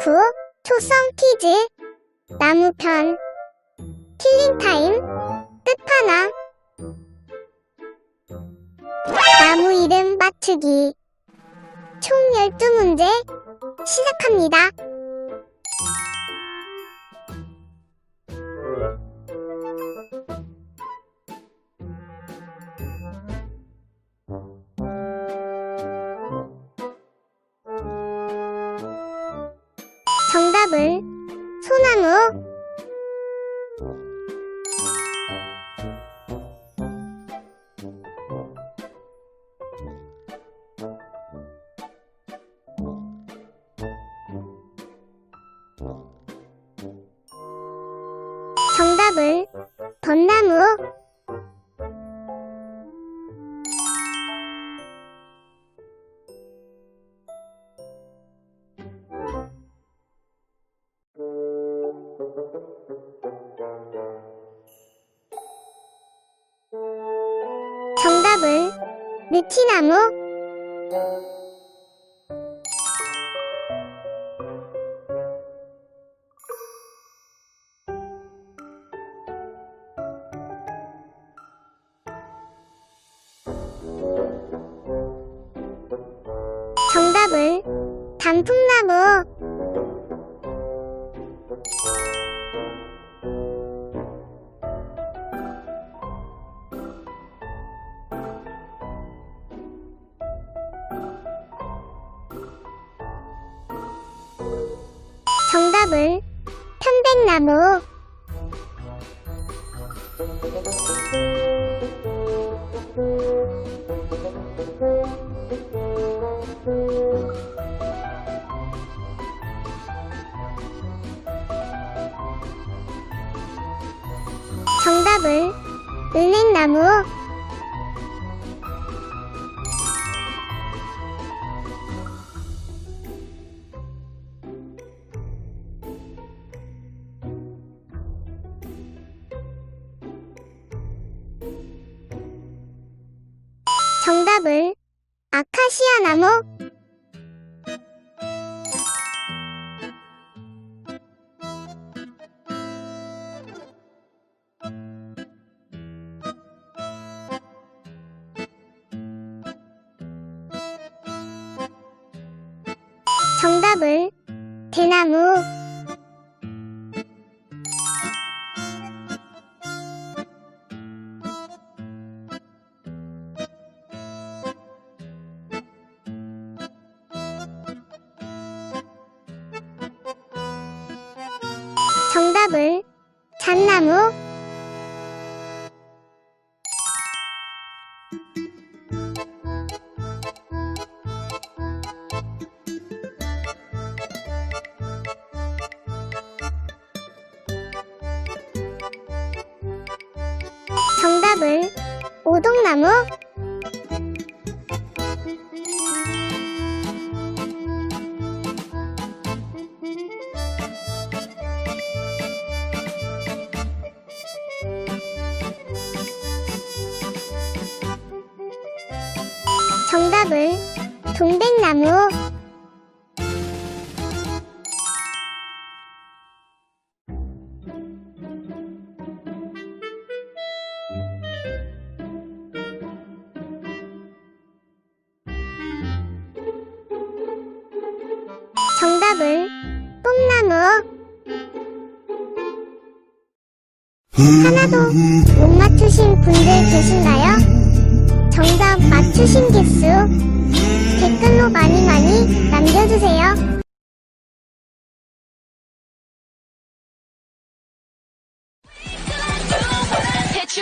아이쿠 초성 퀴즈 나무편 킬링타임 끝판왕 나무 이름 맞추기 총 12문제 시작합니다. 정답은 소나무 느티나무? 정답은 단풍나무 정답은 편백나무. 정답은 은행나무 정답은 아카시아 나무. 정답은 대나무 정답은 잣나무. 정답은 오동나무 정답은 동백나무 정답은 뽕나무 하나도 못 맞추신 분들 계신가요? 맞추신 개수 댓글로 많이 많이 남겨주세요.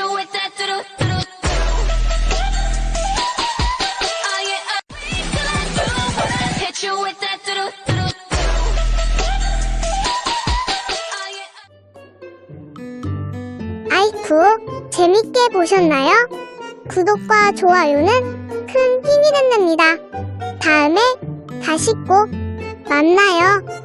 Oh uh, Oh. 아이쿠, 재밌게 보셨나요? 구독과 좋아요는 큰 힘이 된답니다. 다음에 다시 꼭 만나요.